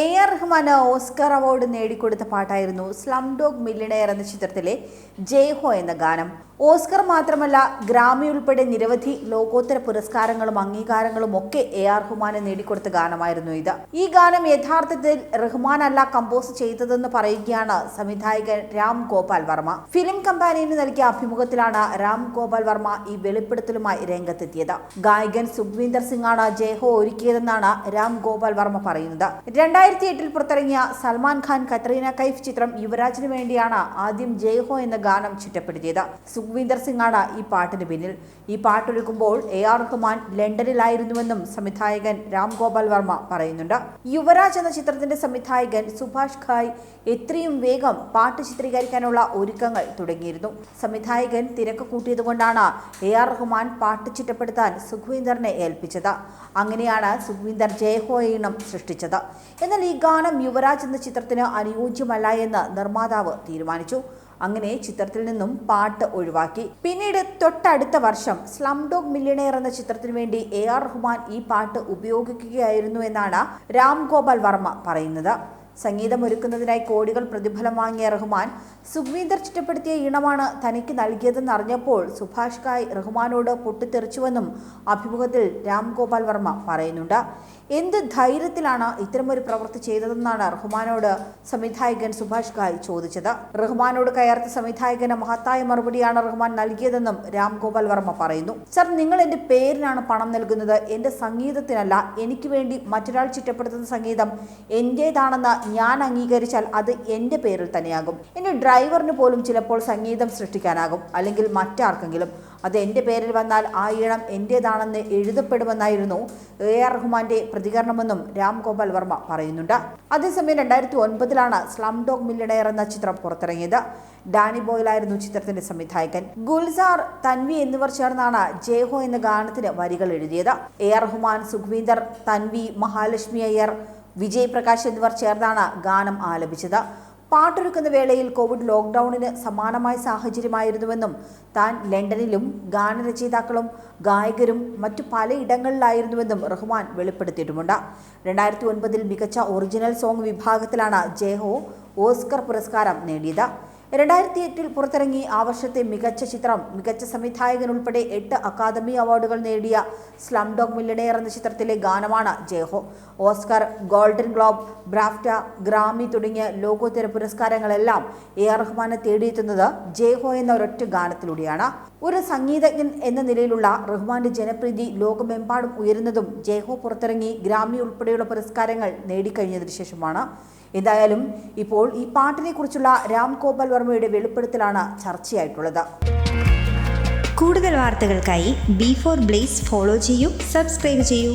A R റഹ്മാന് Oscar award നേടിക്കൊടുത്ത പാട്ടായിരുന്നു സ്ലം ഡോഗ് മില്ലിനെയർ എന്ന ചിത്രത്തിലെ ജയ്ഹോ എന്ന ഗാനം. ഓസ്കർ മാത്രമല്ല ഗ്രാമി ഉൾപ്പെടെ നിരവധി ലോകോത്തര പുരസ്കാരങ്ങളും അംഗീകാരങ്ങളും ഒക്കെ എ ആർ റഹ്മാന് നേടിക്കൊടുത്ത ഗാനമായിരുന്നു ഇത്. ഈ ഗാനം യഥാർത്ഥത്തിൽ റഹ്മാൻ അല്ല കമ്പോസ് ചെയ്തതെന്ന് പറയുകയാണ് സംവിധായകൻ രാം ഗോപാൽ വർമ്മ. ഫിലിം കമ്പാനിന് നൽകിയ അഭിമുഖത്തിലാണ് രാം ഗോപാൽ വർമ്മ ഈ വെളിപ്പെടുത്തലുമായി രംഗത്തെത്തിയത്. ഗായകൻ സുഖ്വീന്ദർ സിംഗാണ് ജയഹോ ഒരുക്കിയതെന്നാണ് രാം ഗോപാൽ വർമ്മ പറയുന്നത്. രണ്ടായിരത്തി എട്ടിൽ പുറത്തിറങ്ങിയ സൽമാൻ ഖാൻ കത്രീന കൈഫ് ചിത്രം യുവരാജിന് വേണ്ടിയാണ് ആദ്യം ജയഹോ എന്ന ഗാനം ചിട്ടപ്പെടുത്തിയത് സുഖ്വീന്ദർ സിംഗാണ് ഈ പാട്ടിന് പിന്നിൽ. ഈ പാട്ടൊരുക്കുമ്പോൾ എ ആർ റഹ്മാൻ ലണ്ടനിലായിരുന്നുവെന്നും സംവിധായകൻ രാം ഗോപാൽ വർമ്മ പറയുന്നുണ്ട്. യുവരാജ് എന്ന ചിത്രത്തിന്റെ സംവിധായകൻ സുഭാഷ് ഖായ് എത്രയും വേഗം പാട്ട് ചിത്രീകരിക്കാനുള്ള ഒരുക്കങ്ങൾ തുടങ്ങിയിരുന്നു. സംവിധായകൻ തിരക്ക് കൂട്ടിയതുകൊണ്ടാണ് എ ആർ റഹ്മാൻ പാട്ട് ചിട്ടപ്പെടുത്താൻ സുഖ്വീന്ദറിനെ ഏൽപ്പിച്ചത്. അങ്ങനെയാണ് സുഖ്വീന്ദർ ജയഹോ ഈണം സൃഷ്ടിച്ചത്. എന്നാൽ ഈ ഗാനം യുവരാജ് എന്ന ചിത്രത്തിന് അനുയോജ്യമല്ല എന്ന് നിർമ്മാതാവ് തീരുമാനിച്ചു. അങ്ങനെ ചിത്രത്തിൽ നിന്നും പാട്ട് ഒഴിവാക്കി. പിന്നീട് തൊട്ടടുത്ത വർഷം സ്ലം ഡോഗ് മില്യണയർ എന്ന ചിത്രത്തിനു വേണ്ടി എ ആർ റഹ്മാൻ ഈ പാട്ട് ഉപയോഗിക്കുകയായിരുന്നു എന്നാണ് രാം ഗോപാൽ വർമ്മ പറയുന്നത്. സംഗീതമൊരുക്കുന്നതിനായി കോടികൾ പ്രതിഫലം വാങ്ങിയ റഹ്മാൻ സുഖ്വീന്ദർ ചിട്ടപ്പെടുത്തിയ ഈണമാണ് തനിക്ക് നൽകിയതെന്ന് അറിഞ്ഞപ്പോൾ സുഭാഷ് കായ് റഹ്മാനോട് പൊട്ടിത്തെറിച്ചുവെന്നും അഭിമുഖത്തിൽ രാംഗോപാൽ വർമ്മ പറയുന്നുണ്ട്. എന്ത് ധൈര്യത്തിലാണ് ഇത്തരമൊരു പ്രവൃത്തി ചെയ്തതെന്നാണ് റഹ്മാനോട് സംവിധായകൻ സുഭാഷ് ഖായ് ചോദിച്ചത്. റഹ്മാനോട് കയർത്ത സംവിധായകന് മഹത്തായ മറുപടിയാണ് റഹ്മാൻ നൽകിയതെന്നും രാംഗോപാൽ വർമ്മ പറയുന്നു. സർ നിങ്ങൾ എന്റെ പേരിനാണ് പണം നൽകുന്നത്. എന്റെ സംഗീതത്തിനല്ല. എനിക്ക് വേണ്ടി മറ്റൊരാൾ ചിട്ടപ്പെടുത്തുന്ന സംഗീതം എന്റേതാണെന്ന് ഞാൻ അംഗീകരിച്ചാൽ അത് എന്റെ പേരിൽ തന്നെയാകും. ഇനി ഡ്രൈവറിന് പോലും ചിലപ്പോൾ സംഗീതം സൃഷ്ടിക്കാനാകും. അല്ലെങ്കിൽ മറ്റാർക്കെങ്കിലും. അത് എന്റെ പേരിൽ വന്നാൽ ആ ഈണം എന്റേതാണെന്ന് എഴുതപ്പെടുമെന്നായിരുന്നു എ ആർ റഹ്മാന്റെ പ്രതികരണമെന്നും രാം ഗോപാൽ വർമ്മ പറയുന്നുണ്ട്. അതേസമയം രണ്ടായിരത്തി ഒൻപതിലാണ് സ്ലം ഡോഗ് മില്ലണയർ എന്ന ചിത്രം പുറത്തിറങ്ങിയത്. ഡാനി ബോയിലായിരുന്നു ചിത്രത്തിന്റെ സംവിധായകൻ. ഗുൽസാർ തൻവി എന്നിവർ ചേർന്നാണ് ജേഹോ എന്ന ഗാനത്തിന് വരികൾ എഴുതിയത്. എ ആർ റഹ്മാൻ സുഖ്വീന്ദർ തൻവി മഹാലക്ഷ്മി അയ്യർ വിജയ് പ്രകാശ് എന്നിവർ ചേർന്നാണ് ഗാനം ആലപിച്ചത്. പാട്ടൊരുക്കുന്ന വേളയിൽ കോവിഡ് ലോക്ക്ഡൌണിന് സമാനമായ സാഹചര്യമായിരുന്നുവെന്നും താൻ ലണ്ടനിലും ഗാനരചയിതാക്കളും ഗായകരും മറ്റു പലയിടങ്ങളിലായിരുന്നുവെന്നും റഹ്മാൻ വെളിപ്പെടുത്തിയിട്ടുമുണ്ട്. രണ്ടായിരത്തി ഒൻപതിൽ മികച്ച ഒറിജിനൽ സോങ് വിഭാഗത്തിലാണ് ജയഹോ ഓസ്കർ പുരസ്കാരം നേടിയത്. രണ്ടായിരത്തി എട്ടിൽ പുറത്തിറങ്ങി ആ വർഷത്തെ മികച്ച ചിത്രം മികച്ച സംവിധായകൻ ഉൾപ്പെടെ എട്ട് അക്കാദമി അവാർഡുകൾ നേടിയ സ്ലം ഡോഗ് മില്ലണയർ എന്ന ചിത്രത്തിലെ ഗാനമാണ് Jai Ho Oscar golden globe BAFTA Grammy തുടങ്ങിയ ലോകോത്തര പുരസ്കാരങ്ങളെല്ലാം എ ആർ റഹ്മാനെ തേടിയെത്തുന്നത് ജയഹോ എന്ന ഒരൊറ്റ ഗാനത്തിലൂടെയാണ്. ഒരു സംഗീതജ്ഞൻ എന്ന നിലയിലുള്ള റഹ്മാന്റെ ജനപ്രീതി ലോകമെമ്പാടും ഉയരുന്നതും ജയഹോ പുറത്തിറങ്ങി ഗ്രാമി ഉൾപ്പെടെയുള്ള പുരസ്കാരങ്ങൾ നേടിക്കഴിഞ്ഞതിനു ശേഷമാണ്. എന്തായാലും ഇപ്പോൾ ഈ പാട്ടിനെ കുറിച്ചുള്ള രാം ഗോപാൽ വർമ്മയുടെ വെളിപ്പെടുത്തലാണ് ചർച്ചയായിട്ടുള്ളത്. കൂടുതൽ വാർത്തകൾക്കായി ബി ഫോർ ബ്ലേസ് ഫോളോ ചെയ്യൂ സബ്സ്ക്രൈബ് ചെയ്യൂ.